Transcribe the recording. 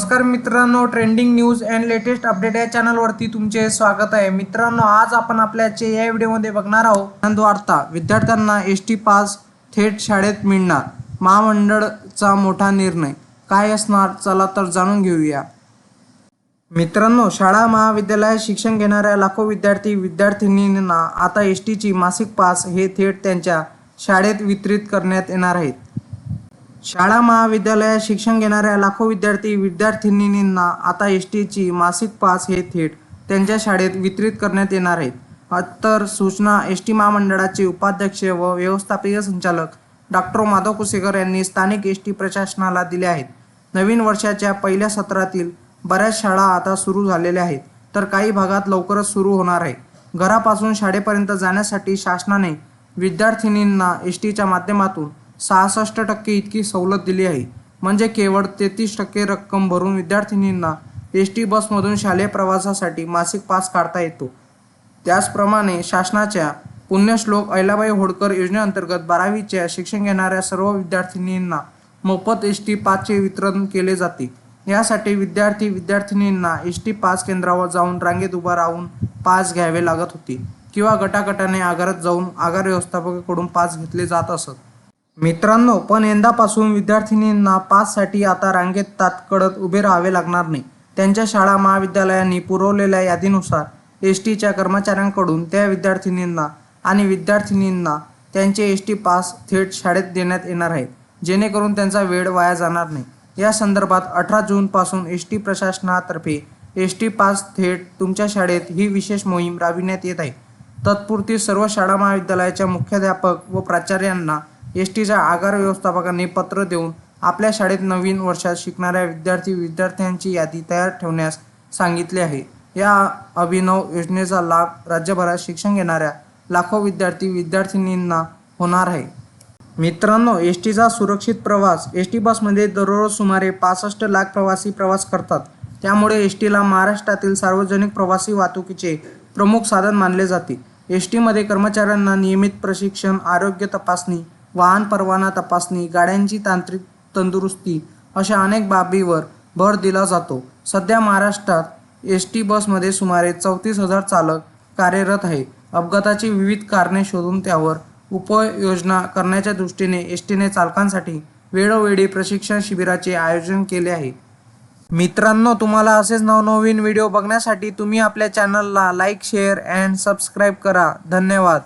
नमस्कार मित्रांनो trending news and latest update या चॅनलवरती तुमचे स्वागत आहे. मित्रांनो आज आपण आपल्याचे या व्हिडिओमध्ये बघणार आहोत आनंद वार्ता विद्यार्थ्यांना एस टी पास थेट शाळेत मिळणार महामंडळचा मोठा निर्णय काय असणार चला तर जाणून घेऊया. मित्रांनो शाळा महाविद्यालयात शिक्षण घेणाऱ्या लाखो विद्यार्थी विद्यार्थिनींना आता एस टीची मासिक पास हे थेट त्यांच्या शाळेत वितरित करण्यात येणार आहेत. शाळा महाविद्यालयात शिक्षण घेणाऱ्या लाखो विद्यार्थी विद्यार्थिनींना आता एस टीची मासिक पास हे थेट त्यांच्या शाळेत वितरित करण्यात येणार आहेत. तर सूचना एस टी महामंडळाचे उपाध्यक्ष व व्यवस्थापकीय संचालक डॉक्टर माधव कुसेकर यांनी स्थानिक एस टी प्रशासनाला दिल्या आहेत. नवीन वर्षाच्या पहिल्या सत्रातील बऱ्याच शाळा आता सुरू झालेल्या आहेत तर काही भागात लवकरच सुरू होणार आहे. घरापासून शाळेपर्यंत जाण्यासाठी शासनाने विद्यार्थिनींना एस टीच्या माध्यमातून सहासष्ट टक्के इतकी सवलत दिली आहे. म्हणजे केवळ तेहतीस टक्के रक्कम भरून विद्यार्थिनींना एस टी बसमधून शालेय प्रवासासाठी मासिक पास काढता येतो. त्याचप्रमाणे शासनाच्या पुण्यश्लोक अहिल्याबाई होळकर योजनेअंतर्गत बारावीच्या शिक्षण घेणाऱ्या सर्व विद्यार्थिनींना मोफत एस टी पासचे वितरण केले जाते. यासाठी विद्यार्थी विद्यार्थिनींना एस टी पास केंद्रावर जाऊन रांगेत उभा राहून पास घ्यावे लागत होते किंवा गटागटाने आगारात जाऊन आगार व्यवस्थापकाकडून पास घेतले जात असत. मित्रांनो पण यंदापासून विद्यार्थिनींना पाससाठी आता रांगेत तात्कडत उभे राहावे लागणार नाही. त्यांच्या शाळा महाविद्यालयांनी पुरवलेल्या यादीनुसार एस टीच्या कर्मचाऱ्यांकडून त्या विद्यार्थिनींना आणि विद्यार्थिनींना त्यांचे एस टी पास थेट शाळेत देण्यात येणार आहेत जेणेकरून त्यांचा वेळ वाया जाणार नाही. या संदर्भात अठरा जूनपासून एस टी प्रशासनातर्फे एस टी पास थेट तुमच्या शाळेत ही विशेष मोहीम राबविण्यात येत आहे. तत्पुरती सर्व शाळा महाविद्यालयाच्या मुख्याध्यापक व प्राचार्यांना एस टीच्या आगार व्यवस्थापकांनी पत्र देऊन आपल्या शाळेत नवीन वर्षात शिकणाऱ्या विद्यार्थी विद्यार्थ्यांची यादी तयार ठेवण्यास सांगितले आहे. या अभिनव योजनेचा लाभ राज्यभरात शिक्षण घेणाऱ्या लाखो विद्यार्थी विद्यार्थिनींना होणार आहे. मित्रांनो एस टीचा सुरक्षित प्रवास एस टी बसमध्ये दररोज सुमारे पासष्ट लाख प्रवासी प्रवास करतात. त्यामुळे एस टीला महाराष्ट्रातील सार्वजनिक प्रवासी वाहतुकीचे प्रमुख साधन मानले जाते. एस टीमध्ये कर्मचाऱ्यांना नियमित प्रशिक्षण आरोग्य तपासणी वाहन परवाना तपासणी गाड्यांची तांत्रिक तंदुरुस्ती अशा अनेक बाबीवर भर दिला जातो. सध्या महाराष्ट्रात एस टी बसमध्ये सुमारे चौतीस हजार चालक कार्यरत आहे. अपघाताची विविध कारणे शोधून त्यावर उपाययोजना करण्याच्या दृष्टीने एस टीने चालकांसाठी वेळोवेळी प्रशिक्षण शिबिराचे आयोजन केले आहे. मित्रांनो तुम्हाला असेच नवनवीन व्हिडिओ बघण्यासाठी तुम्ही आपल्या चॅनलला लाईक शेअर अँड सबस्क्राईब करा. धन्यवाद.